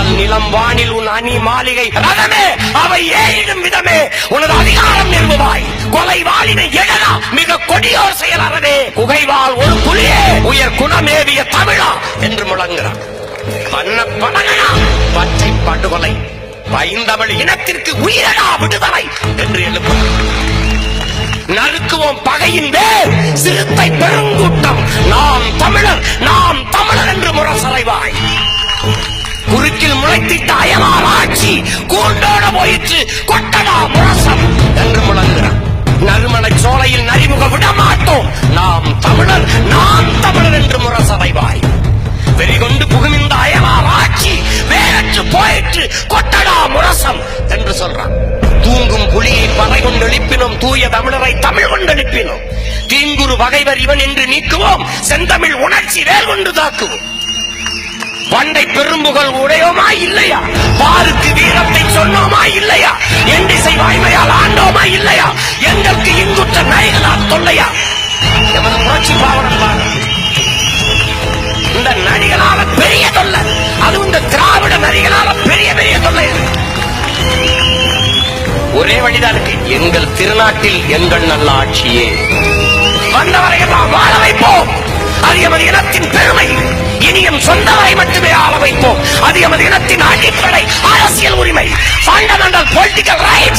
கடல் நிலம் வானில் உன் அணி மாளிகை ரதமே. அவை ஏறிடும் விதமே. உனது அதிகாரம் நிறுவாய் கொலை வாழினை எழலா. மிக கொடியோர் செயல் குகைவால் ஒரு புலியே. உயர் குணமேவிய தமிழா என்று முழங்குகிறார் பண்ண படகனா. பச்சை படுகொலை. பைந்தமிழ் இனத்திற்கு உயிரடா விடுதலை என்று எழுப்புகிறார் நறுக்குவோம் பகையின் வேர். சிறுத்தை பெருங்கூட்டம். நாம் தமிழர் நாம் தமிழர் என்று முரசறைவாய். குறுக்கில் முளைத்திட்ட அயலார் ஆட்சி. கூண்டோட போயிற்று. கொட்டடா முரசம் என்று முழங்குகிறான். நறுமண சோலையில் நரிமுக விடமாட்டோம். நாம் தமிழர் நாம் தமிழர் என்று முரசறைவாய் வெறிகொண்டு புகுமிந்த அயலார் ஆட்சி. வேறற்று போயிற்று. கொட்டடா முரசம் என்று சொல்றான். தூங்கும் புலியை பறை கொண்டு எழுப்பினோம். தூய தமிழரை தமிழ் கொண்டு எழுப்பினோம். தீங்குரு வகைவர் இவன் என்று நீக்குவோம். செந்தமிழ் உணர்ச்சி வேல் கொண்டு தாக்குவோம். பண்டை பெரும்புகள் உடையோமா இல்லையா? பாருக்கு வீரத்தை சொன்னோமா இல்லையா? எண்டிசை வாய்மையால் ஆண்டோமா இல்லையா? எங்களுக்கு இங்குற்ற நரிகளால் தொல்லையா? எமது புரட்சி பாவனம் இந்த நரிகளால பெரிய தொல்லை. அது இந்த திராவிட நரிகளால பெரிய பெரிய தொல்லை. ஒரே வழிதான் இருக்கு. எங்கள் திருநாட்டில் எங்கள் நல்ல ஆட்சியே வந்தவரை எல்லாம் வாழ வைப்போம். அது எமது இனத்தின் பெருமை. இனியும் சொந்தமாய் மட்டுமே ஆள வைப்போம். அது எமது இனத்தின் அடிப்படை அரசியல் உரிமை. Fundamental political rights